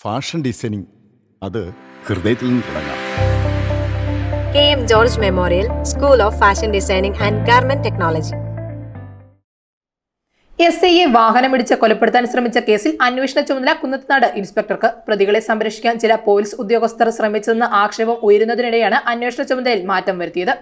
Fashion designing. അത് ഹൃദയത്തിൽ നിന്ന് തുടങ്ങാം. K M George memorial school of fashion designing and garment technology. S ഐയെ വാഹനമിടിച്ച് കൊലപ്പെടുത്താൻ ശ്രമിച്ച കേസിൽ അന്വേഷണ ചുമതല കുന്നത്തനാട് ഇൻസ്പെക്ടർക്ക്. പ്രതികളെ സംരക്ഷിക്കാൻ ചില പോലീസ് ഉദ്യോഗസ്ഥർ ശ്രമിച്ചതെന്ന ആക്ഷേപം ഉയരുന്നതിനിടെയാണ് അന്വേഷണ ചുമതലയിൽ മാറ്റം വരുത്തിയത്.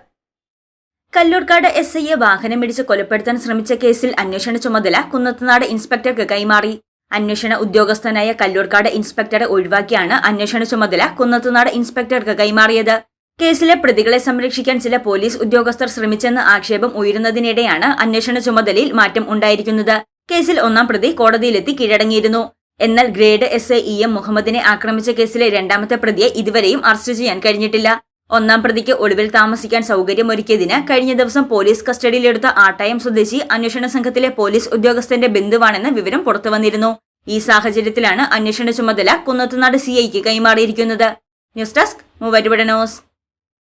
കല്ലൂർക്കാട് എസ് ഐയെ വാഹനമിടിച്ച് കൊലപ്പെടുത്താൻ ശ്രമിച്ച കേസിൽ അന്വേഷണ ചുമതല കുന്നത്തനാട് ഇൻസ്പെക്ടർക്ക് കൈമാറി. അന്വേഷണ ഉദ്യോഗസ്ഥനായ കല്ലൂർക്കാട് ഇൻസ്പെക്ടറെ ഒഴിവാക്കിയാണ് അന്വേഷണ ചുമതല കുന്നത്തുനാട് ഇൻസ്പെക്ടർക്ക് കൈമാറിയത്. കേസിലെ പ്രതികളെ സംരക്ഷിക്കാൻ ചില പോലീസ് ഉദ്യോഗസ്ഥർ ശ്രമിച്ചെന്ന ആക്ഷേപം ഉയരുന്നതിനിടെയാണ് അന്വേഷണ ചുമതലയിൽ മാറ്റം ഉണ്ടായിരിക്കുന്നത്. കേസിൽ ഒന്നാം പ്രതി കോടതിയിലെത്തി കീഴടങ്ങിയിരുന്നു. എന്നാൽ grade S I E M മുഹമ്മദിനെ ആക്രമിച്ച കേസിലെ രണ്ടാമത്തെ പ്രതിയെ ഇതുവരെയും അറസ്റ്റ് ചെയ്യാൻ കഴിഞ്ഞിട്ടില്ല. ഒന്നാം പ്രതിക്ക് ഒളിവിൽ താമസിക്കാൻ സൗകര്യമൊരുക്കിയതിന് കഴിഞ്ഞ ദിവസം പോലീസ് കസ്റ്റഡിയിലെടുത്ത ആട്ടായം സ്വദേശി അന്വേഷണ സംഘത്തിലെ പോലീസ് ഉദ്യോഗസ്ഥന്റെ ബന്ധുവാണെന്ന് വിവരം പുറത്തുവന്നിരുന്നു ഈ സാഹചര്യത്തിലാണ് അന്വേഷണ ചുമതല കുന്നത്തുനാട് സിഐക്ക് കൈമാറിയിരിക്കുന്നത്. News desk മൂവരുപടനോസ്